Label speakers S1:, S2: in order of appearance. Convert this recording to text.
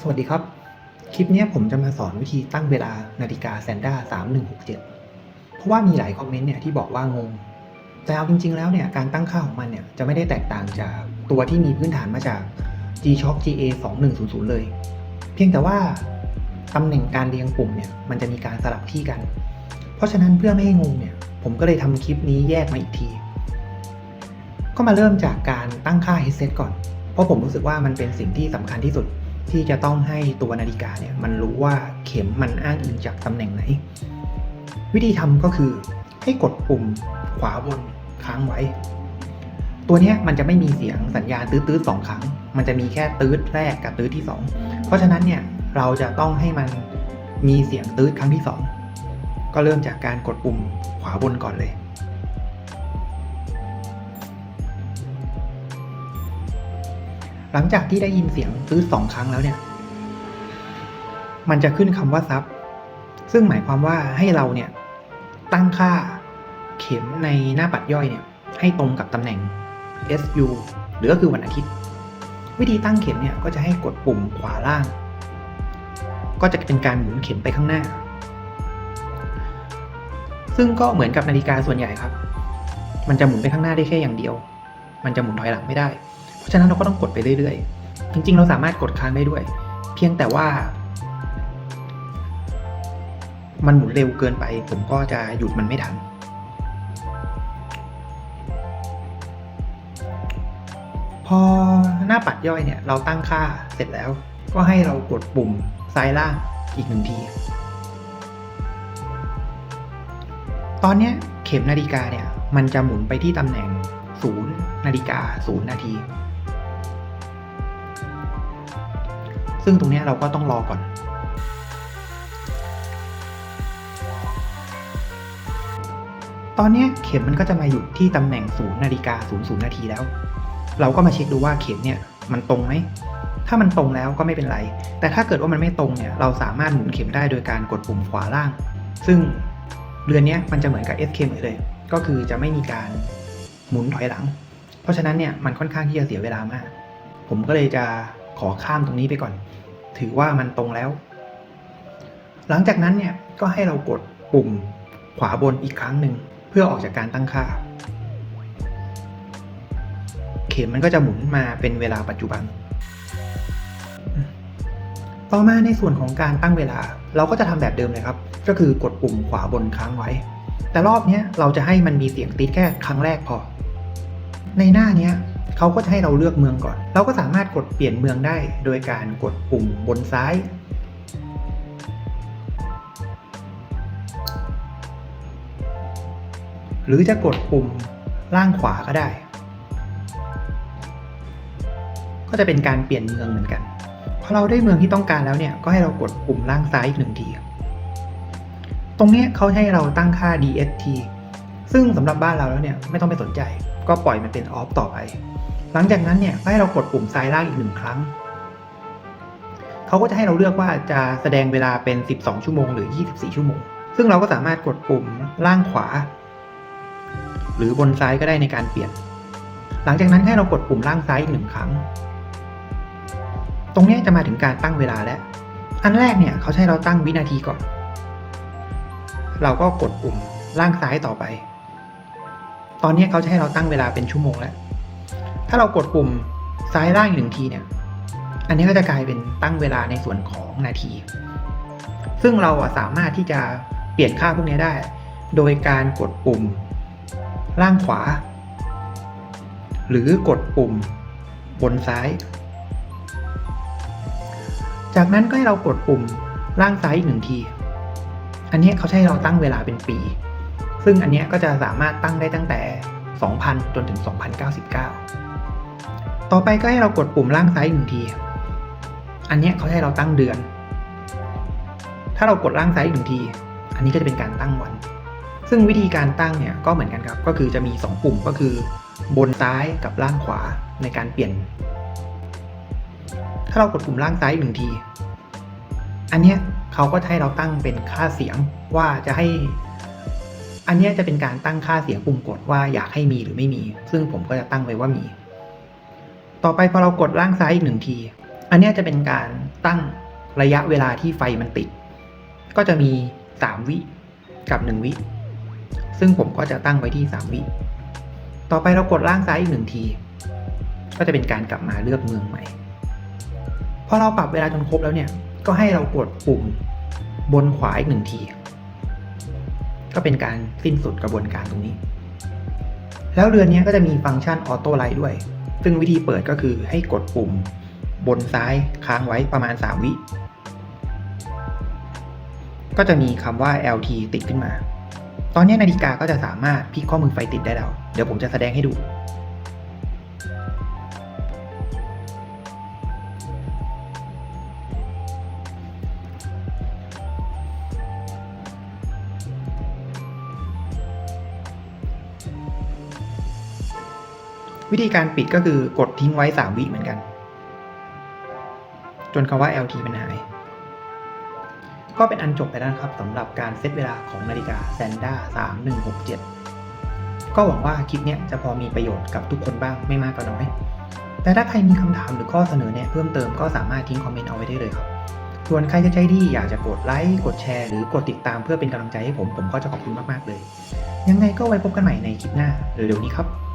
S1: สวัสดีครับ คลิปนี้ผมจะมาสอนวิธีตั้งเวลานาฬิกา Sanda 3167 เพราะว่ามีหลายคอมเมนต์เนี่ยที่บอกว่างง แต่เอาจริง ๆ แล้วเนี่ยการตั้งค่าของมันเนี่ยจะไม่ได้แตกต่างจากตัวที่มีพื้นฐานมาจาก G-Shock GA 2100เลย เพียงแต่ว่าตำแหน่งการเรียงปุ่มเนี่ยมันจะมีการสลับที่กัน เพราะฉะนั้นเพื่อไม่ให้งงเนี่ยผมก็เลยทำคลิปนี้แยกมาอีกที ก็มาเริ่มจากการตั้งค่า headset ก่อน เพราะผมรู้สึกว่ามันเป็นสิ่งที่สำคัญที่สุด ที่จะต้องให้ตัวนาฬิกาเนี่ยมันรู้ว่าเข็มมันอ้างอิงจากตำแหน่งไหน วิธีทำก็คือให้กดปุ่มขวาบนค้างไว้ ตัวนี้มันจะไม่มีเสียงสัญญาณตื้อๆสองครั้ง มันจะมีแค่ตื้อแรกกับตื้อที่สองเพราะฉะนั้นเนี่ยเราจะต้องให้มันมีเสียงตื้อครั้งที่สองก็เริ่มจากการกดปุ่มขวาบนก่อนเลย หลังจากที่ได้ยินเสียงตื้อสองครั้งแล้วเนี่ย มันจะขึ้นคำว่าซับซึ่งหมายความว่าให้เราเนี่ย ตั้งค่าเข็มในหน้าปัดย่อยเนี่ย ให้ตรงกับตำแหน่ง SU หรือก็คือวันอาทิตย์ วิธีตั้งเข็มเนี่ยก็จะให้กดปุ่มขวาล่าง ก็จะเป็นการหมุนเข็มไปข้างหน้า ซึ่งก็เหมือนกับนาฬิกาส่วนใหญ่ครับ มันจะหมุนไปข้างหน้าได้แค่อย่างเดียว มันจะหมุนถอยหลังไม่ได้ ราะฉะนั้นเราก็ต้องกดไปเรื่อยๆ จริง ๆ เราสามารถกดค้างได้ด้วย เพียงแต่ว่า มันหมุนเร็วเกินไป ผมก็จะหยุดมันไม่ทันพอหน้าปัดย่อยเนี่ยเราตั้งค่าเสร็จแล้ว ก็ให้เรากดปุ่มซ้ายล่างอีกหนึ่งที ตอนนี้เข็มนาฬิกาเนี่ยมันจะหมุนไปที่ตำแหน่งศูนย์นาฬิกาศูนย์นาที ซึ่งตรงนี้เราก็ต้องรอก่อน ตอนนี้เข็มมันก็จะมาหยุดที่ตำแหน่งศูนย์นาฬิกาศูนย์ศูนย์นาทีแล้ว เราก็มาเช็คดูว่าเข็มเนี่ยมันตรงไหมถ้ามันตรงแล้วก็ไม่เป็นไร แต่ถ้าเกิดว่ามันไม่ตรงเนี่ย เราสามารถหมุนเข็มได้โดยการกดปุ่มขวาล่าง ซึ่งเรือนนี้มันจะเหมือนกับ S เข็มเลย ก็คือจะไม่มีการหมุนถอยหลัง เพราะฉะนั้นเนี่ยมันค่อนข้างที่จะเสียเวลามาก ผมก็เลยจะขอข้ามตรงนี้ไปก่อน ถือว่ามันตรงแล้ว หลังจากนั้นเนี่ยก็ให้เรากดปุ่มขวาบนอีกครั้งหนึ่งเพื่อออกจากการตั้งค่า เข็มมันก็จะหมุนมาเป็นเวลาปัจจุบัน ต่อมาในส่วนของการตั้งเวลา เราก็จะทำแบบเดิมเลยครับ ก็คือกดปุ่มขวาบนค้างไว้ แต่รอบนี้เราจะให้มันมีเสียงติดแค่ครั้งแรกพอ ในหน้านี้ เขาก็จะให้เราเลือกเมืองก่อน เราก็สามารถกดเปลี่ยนเมืองได้ โดยการกดปุ่มบนซ้าย หรือจะกดปุ่มล่างขวาก็ได้ ก็จะเป็นการเปลี่ยนเมืองเหมือนกัน พอเราได้เมืองที่ต้องการแล้วเนี่ย ก็ให้เรากดปุ่มล่างซ้ายอีกหนึ่งที ตรงนี้เขาให้เราตั้งค่า DST ซึ่งสำหรับบ้านเราแล้วเนี่ยไม่ต้องไปสนใจ ก็ปล่อยมันเป็นออฟต่อไป หลังจากนั้นเนี่ยให้เรากดปุ่มซ้ายล่างอีกหนึ่งครั้ง เขาก็จะให้เราเลือกว่าจะแสดงเวลาเป็น 12 ชั่วโมงหรือ 24 ชั่วโมง ซึ่งเราก็สามารถกดปุ่มล่างขวา หรือบนซ้ายก็ได้ในการเปลี่ยน หลังจากนั้นให้เรากดปุ่มล่างซ้ายอีกหนึ่งครั้ง ตรงนี้จะมาถึงการตั้งเวลาแล้ว อันแรกเนี่ยเขาใช้เราตั้งวินาทีก่อน เราก็กดปุ่มล่างซ้ายต่อไป ตอนนี้เขาจะให้เราตั้งเวลาเป็นชั่วโมงแล้ว ถ้าเรากดปุ่มซ้ายล่างหนึ่งทีเนี่ย อันนี้ก็จะกลายเป็นตั้งเวลาในส่วนของนาที ซึ่งเราสามารถที่จะเปลี่ยนค่าพวกนี้ได้ โดยการกดปุ่มล่างขวา หรือกดปุ่มบนซ้าย จากนั้นก็ให้เรากดปุ่มล่างซ้ายอีกหนึ่งที อันนี้เขาใช้เราตั้งเวลาเป็นปี ซึ่งอันนี้ก็จะสามารถตั้งได้ตั้งแต่ 2000 จนถึง 2099 ต่อไปก็ให้เรากดปุ่มล่างซ้ายหนึ่งที อันนี้เขาให้เราตั้งเดือน ถ้าเรากดล่างซ้ายหนึ่งที อันนี้ก็จะเป็นการตั้งวัน ซึ่งวิธีการตั้งเนี่ยก็เหมือนกันครับ ก็คือจะมี 2 ปุ่มก็คือบนซ้ายกับล่างขวาในการเปลี่ยน ถ้าเรากดปุ่มล่างซ้ายหนึ่งที อันนี้เขาก็ให้เราตั้งเป็นค่าเสียงว่าจะให้ อันนี้จะเป็นการตั้งค่าเสียงปุ่มกดว่าอยากให้มีหรือไม่มี ซึ่งผมก็จะตั้งไว้ว่ามี ต่อไปพอเรากดล่างซ้ายอีกหนึ่งที อันนี้จะเป็นการตั้งระยะเวลาที่ไฟมันติด ก็จะมี 3 วิกับ 1 วิ ซึ่งผมก็จะตั้งไว้ที่ 3 วิ ต่อไปเรากดล่างซ้ายอีกหนึ่งที ก็จะเป็นการกลับมาเลือกเมืองใหม่ พอเราปรับเวลาจนครบแล้วเนี่ย ก็ให้เรากดปุ่มบนขวาอีกหนึ่งที ก็เป็นการสิ้นสุดกระบวนการตรงนี้ แล้วเรือนนี้ก็จะมีฟังก์ชันออโต้ไลท์ด้วย ซึ่งวิธีเปิดก็คือให้กดปุ่ม บนซ้ายค้างไว้ประมาณ 3 วิ ก็จะมีคำว่า LT ติดขึ้นมา ตอนนี้นาฬิกาก็จะสามารถพลิกข้อมือไฟติดได้แล้ว เดี๋ยวผมจะแสดงให้ดู วิธีการปิดก็คือกดทิ้งไว้ 3 วิเหมือนกัน จนคำว่า LT มันหาย ก็เป็นอันจบไปแล้วครับสำหรับการเซตเวลาของนาฬิกา Sanda 3167 ก็หวังว่าคลิปนี้จะพอมีประโยชน์กับทุกคนบ้างไม่มากก็น้อย แต่ถ้าใครมีคำถามหรือข้อเสนอแนะเพิ่มเติมก็สามารถทิ้งคอมเมนต์เอาไว้ได้เลยครับส่วนใครจะใจดีอยากจะกดไลค์ กดแชร์ หรือกดติดตามเพื่อเป็นกำลังใจให้ผม ผมก็จะขอบคุณมาก ๆ เลย ยังไงก็ไว้พบกันใหม่ในคลิปหน้าเร็วๆนี้ครับ